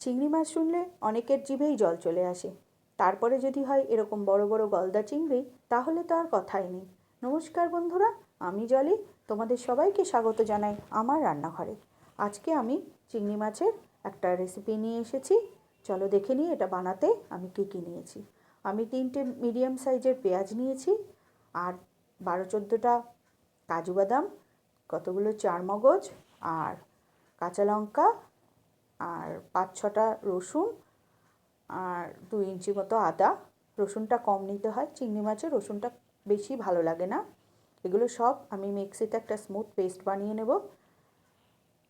চিংড়ি মাছ শুনলে অনেকের জিভেই জল চলে আসে। তারপরে যদি হয় এরকম বড় বড় গলদা চিংড়ি, তাহলে তো আর কথাই নেই। নমস্কার বন্ধুরা, আমি জলি, তোমাদের সবাইকে স্বাগত জানাই আমার রান্নাঘরে। আজকে আমি চিংড়ি মাছের একটা রেসিপি নিয়ে এসেছি। চলো দেখে নিই এটা বানাতে আমি কী কী নিয়েছি। আমি তিনটে মিডিয়াম সাইজের পেঁয়াজ নিয়েছি আর বারো চোদ্দোটা কাজু বাদাম, কতগুলো চারমগজ আর কাঁচা লঙ্কা আর পাঁচ ছটা রসুন আর দুই ইঞ্চি মতো আদা। রসুনটা কম নিতে হয়, চিংড়ি মাছের রসুনটা বেশি ভালো লাগে না। এগুলো সব আমি মিক্সিতে একটা স্মুথ পেস্ট বানিয়ে নেব।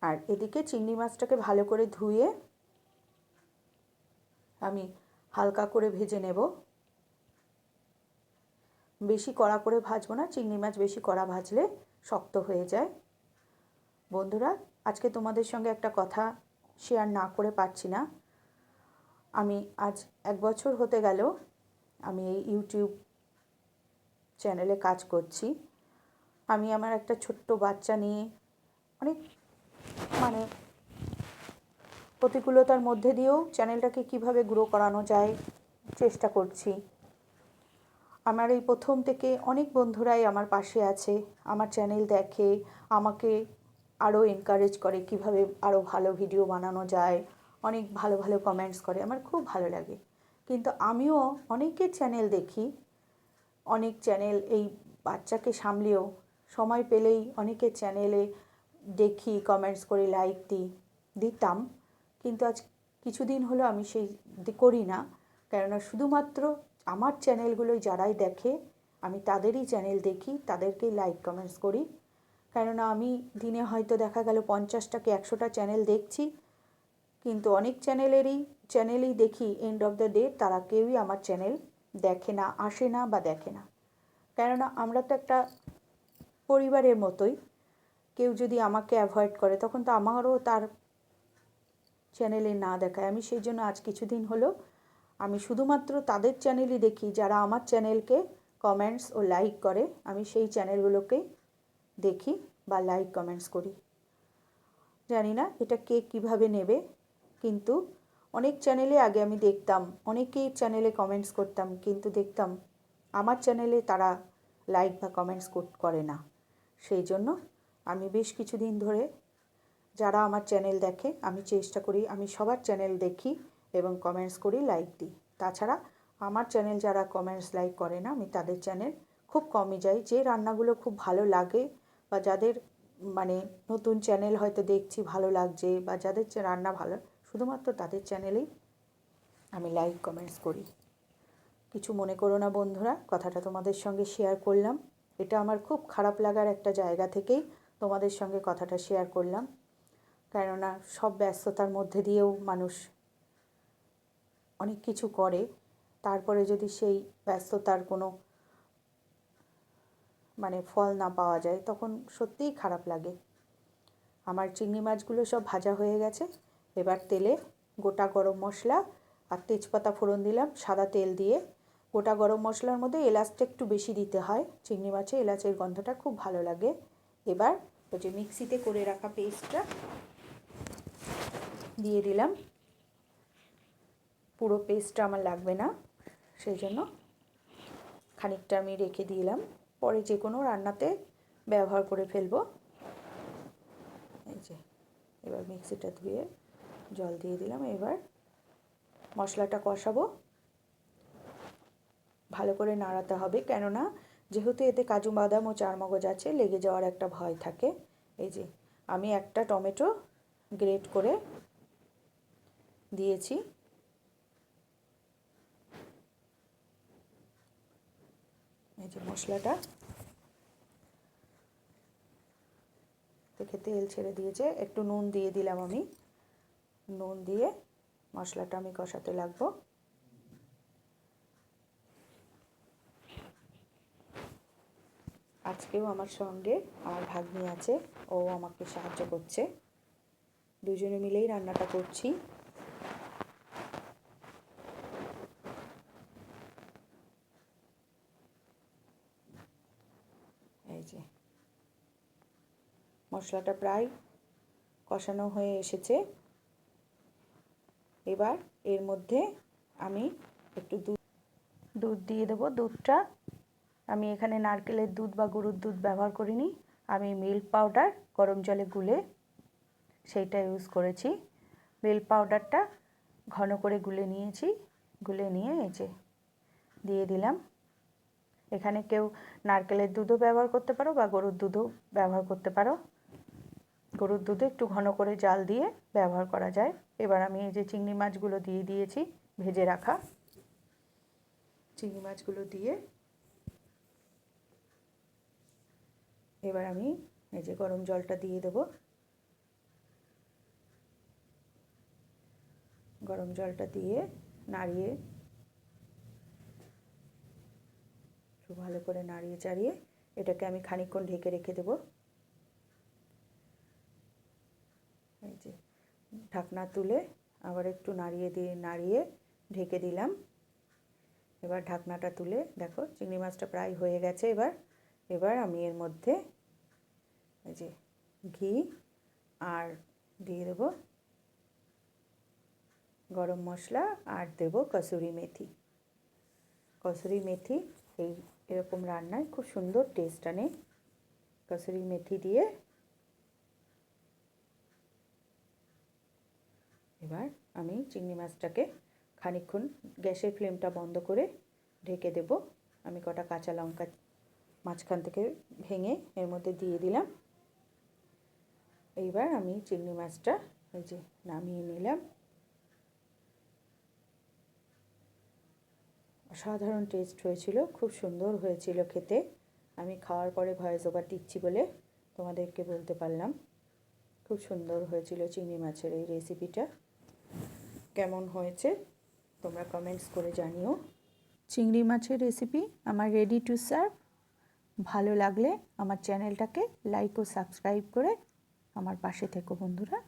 আর এদিকে চিংড়ি মাছটাকে ভালো করে ধুয়ে আমি হালকা করে ভেজে নেব। বেশি কড়া করে ভাজবো না, চিংড়ি মাছ বেশি কড়া ভাজলে শক্ত হয়ে যায়। বন্ধুরা, আজকে তোমাদের সঙ্গে একটা কথা শেয়ার না করে পারছি না। আমি আজ এক বছর হতে গেল, আমি এই ইউটিউব চ্যানেলে কাজ করছি। আমি আমার একটা ছোট্ট বাচ্চা নিয়ে অনেক মানে প্রতিকূলতার মধ্যে দিয়েও চ্যানেলটাকে কীভাবে গ্রো করানো যায় চেষ্টা করছি। আমার এই প্রথম থেকে অনেক বন্ধুরাই আমার পাশে আছে, আমার চ্যানেল দেখে, আমাকে আরও এনকারেজ করে কীভাবে আরও ভালো ভিডিও বানানো যায়, অনেক ভালো ভালো কমেন্টস করে, আমার খুব ভালো লাগে। কিন্তু আমিও অনেকের চ্যানেল দেখি, অনেক চ্যানেল এই বাচ্চাকে সামলেও সময় পেলেই অনেকের চ্যানেলে দেখি কমেন্টস করে লাইক দিই, দিতাম। কিন্তু আজ কিছুদিন হলো আমি সেই করি না, কেননা শুধুমাত্র আমার চ্যানেলগুলোই যারাই দেখে, আমি তাদেরই চ্যানেল দেখি, তাদেরকেই লাইক কমেন্টস করি। কেননা আমি দিনে হয়তো দেখা গেল পঞ্চাশটা কি একশোটা চ্যানেল দেখছি, কিন্তু অনেক চ্যানেলেরই চ্যানেলই দেখি এন্ড অফ দ্য ডে তারা কেউই আমার চ্যানেল দেখে না, আসে না বা দেখে না। কেননা আমরা তো একটা পরিবারের মতোই, কেউ যদি আমাকে অ্যাভয়েড করে তখন তো আমারও তার চ্যানেলে না দেখায়। আমি সেই জন্য আজ কিছুদিন হলো আমি শুধুমাত্র তাদের চ্যানেলই দেখি যারা আমার চ্যানেলকে কমেন্টস ও লাইক করে, আমি সেই চ্যানেলগুলোকেই দেখি বা লাইক কমেন্টস করি। জানি না এটা কে কীভাবে নেবে, কিন্তু অনেক চ্যানেলে আগে আমি দেখতাম, অনেকেই চ্যানেলে কমেন্টস করতাম, কিন্তু দেখতাম আমার চ্যানেলে তারা লাইক বা কমেন্টস করে না। সেই জন্য আমি বেশ কিছুদিন ধরে যারা আমার চ্যানেল দেখে, আমি চেষ্টা করি, আমি সবার চ্যানেল দেখি এবং কমেন্টস করি লাইক দিই। তাছাড়া আমার চ্যানেল যারা কমেন্টস লাইক করে না, আমি তাদের চ্যানেল খুব কমই যাই, যে রান্নাগুলো খুব ভালো লাগে বা যাদের মানে নতুন চ্যানেল হয়তো দেখছি ভালো লাগছে বা যাদের রান্না ভালো, শুধুমাত্র তাদের চ্যানেলেই আমি লাইক কমেন্টস করি। কিছু মনে করো না বন্ধুরা, কথাটা তোমাদের সঙ্গে শেয়ার করলাম। এটা আমার খুব খারাপ লাগার একটা জায়গা থেকেই তোমাদের সঙ্গে কথাটা শেয়ার করলাম। কেননা সব ব্যস্ততার মধ্যে দিয়েও মানুষ অনেক কিছু করে, তারপরে যদি সেই ব্যস্ততার কোনো মানে ফল না পাওয়া যায়, তখন সত্যিই খারাপ লাগে। আমার চিংড়ি মাছগুলো সব ভাজা হয়ে গেছে। এবার তেলে গোটা গরম মশলা আর তেজপাতা ফোড়ন দিলাম সাদা তেল দিয়ে। গোটা গরম মশলার মধ্যে এলাচটা একটু বেশি দিতে হয়, চিংড়ি মাছে এলাচের গন্ধটা খুব ভালো লাগে। এবার ওই যে মিক্সিতে করে রাখা পেস্টটা দিয়ে দিলাম। পুরো পেস্টটা আমার লাগবে না, সেই জন্য খানিকটা আমি রেখে দিলাম। পরে যে কোনো রান্নাতে ব্যবহার করে ফেলব। এই যে, এবার মিক্সিটা ধুয়ে জল দিয়ে দিলাম। এবার মশলাটা কষাবো। ভালো করে নাড়াতে হবে, কেননা যেহেতু এতে কাজু, বাদাম ও চারমগজ আছে, লেগে যাওয়ার একটা ভয় থাকে। এই যে, আমি একটা টমেটো গ্রেট করে দিয়েছি। যে মশলাটা। থেকে তেল ছেড়ে দিয়েছে একটু নুন দিয়ে দিলাম আমি। নুন দিয়ে মশলাটা আমি কষাতে লাগবো। আজকেও আমার সঙ্গে আমার ভাগ্নি আছে, ও আমাকে সাহায্য করছে। দুজনে মিলেই রান্নাটা করছি এই যে মশলাটা প্রায় কষানো হয়ে এসেছে। এবার এর মধ্যে আমি একটু দুধ দুধ দিয়ে দেবো। দুধটা আমি এখানে নারকেলের দুধ বা গরুর দুধ ব্যবহার করিনি। আমি মিল্ক পাউডার গরম জলে গুলে সেইটা ইউজ করেছি। মিল্ক পাউডারটা ঘন করে গুলে নিয়েছি, গুলে নিয়ে যে দিয়ে দিলাম। এখানে কেউ নারকেলের দুধও ব্যবহার করতে পারো বা গরুর দুধও ব্যবহার করতে পারো। গরুর দুধে একটু ঘন করে জাল দিয়ে ব্যবহার করা যায়। এবার আমি এই যে চিংড়ি মাছগুলো দিয়ে দিয়েছি, ভেজে রাখা। চিংড়ি মাছগুলো দিয়ে এবার আমি এই যে গরম জলটা দিয়ে দেব। গরম জলটা দিয়ে নাড়িয়ে একটু ভালো করে নাড়িয়ে চাড়িয়ে এটাকে আমি খানিকক্ষণ ঢেকে রেখে দেব। এই যে, ঢাকনা তুলে আবার একটু নাড়িয়ে দিয়ে, নাড়িয়ে ঢেকে দিলাম। এবার ঢাকনাটা তুলে দেখো, চিংড়ি মাছটা প্রায় হয়ে গেছে এবার। এবার আমি এর মধ্যে এই যে ঘি আর দিয়ে দেবো গরম মশলা আর দেব কসুরি মেথি। কসুরি মেথি এই এরকম রান্নায় খুব সুন্দর টেস্ট আনে। কসুরি মেথি দিয়ে এবার আমি চিংড়ি মাছটাকে খানিকক্ষণ গ্যাসের ফ্লেমটা বন্ধ করে ঢেকে দেব। আমি কটা কাঁচা লঙ্কা মাঝখান থেকে ভেঙে এর মধ্যে দিয়ে দিলাম। এইবার আমি চিংড়ি মাছটা এই যে নামিয়ে নিলাম। অসাধারণ টেস্ট হয়েছিল, খুব সুন্দর হয়েছিল খেতে। আমি খাওয়ার পরে ভয়েস ওভার দিচ্ছি বলে তোমাদেরকে বলতে পারলাম। খুব সুন্দর হয়েছিল চিংড়ি মাছের এই রেসিপিটা কেমন হয়েছে, তোমরা কমেন্টস করে জানিও। চিংড়ি মাছের রেসিপি আমার রেডি টু সার্ভ ভালো লাগলে আমার চ্যানেলটাকে লাইক ও সাবস্ক্রাইব করে আমার পাশে থেকো বন্ধুরা।